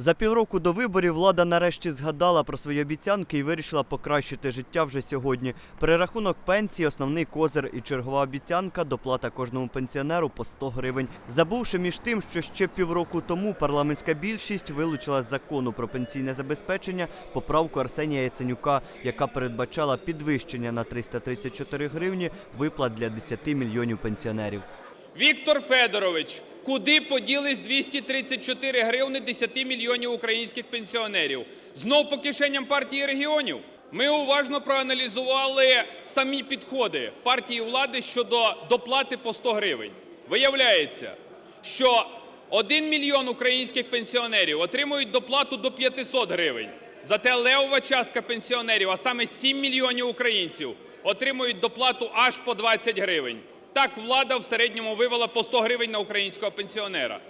За півроку до виборів влада нарешті згадала про свої обіцянки і вирішила покращити життя вже сьогодні. Перерахунок пенсії, основний козир і чергова обіцянка доплата кожному пенсіонеру по 100 гривень. Забувши між тим, що ще півроку тому парламентська більшість вилучила з закону про пенсійне забезпечення поправку Арсенія Яценюка, яка передбачала підвищення на 334 гривні виплат для 10 мільйонів пенсіонерів. Віктор Федорович, куди поділись 234 гривни 10 мільйонів українських пенсіонерів? Знов по кишеням партії регіонів? Ми уважно проаналізували самі підходи партії влади щодо доплати по 100 гривень. Виявляється, що 1 мільйон українських пенсіонерів отримують доплату до 500 гривень. Зате левова частка пенсіонерів, а саме 7 мільйонів українців, отримують доплату аж по 20 гривень. Так влада в середньому вивела по 100 гривень на українського пенсіонера.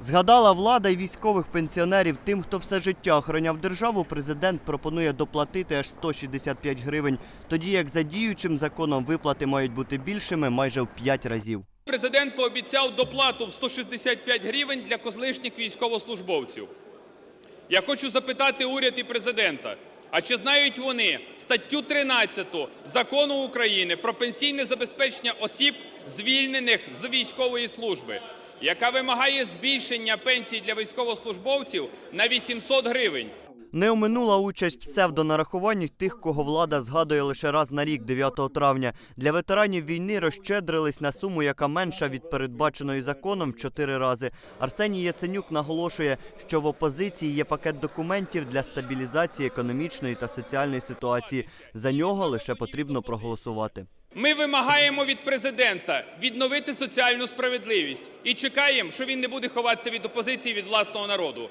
Згадала влада і військових пенсіонерів. Тим, хто все життя охороняв державу, президент пропонує доплатити аж 165 гривень, тоді як за діючим законом виплати мають бути більшими майже в 5 разів. Президент пообіцяв доплату в 165 гривень для колишніх військовослужбовців. Я хочу запитати уряд і президента, а чи знають вони статтю 13 Закону України про пенсійне забезпечення осіб, звільнених з військової служби, яка вимагає збільшення пенсій для військовослужбовців на 800 гривень? Не оминула участь псевдонарахуванні тих, кого влада згадує лише раз на рік, 9 травня. Для ветеранів війни розщедрились на суму, яка менша від передбаченої законом 4 рази. Арсеній Яценюк наголошує, що в опозиції є пакет документів для стабілізації економічної та соціальної ситуації. За нього лише потрібно проголосувати. Ми вимагаємо від президента відновити соціальну справедливість і чекаємо, що він не буде ховатися від опозиції від власного народу.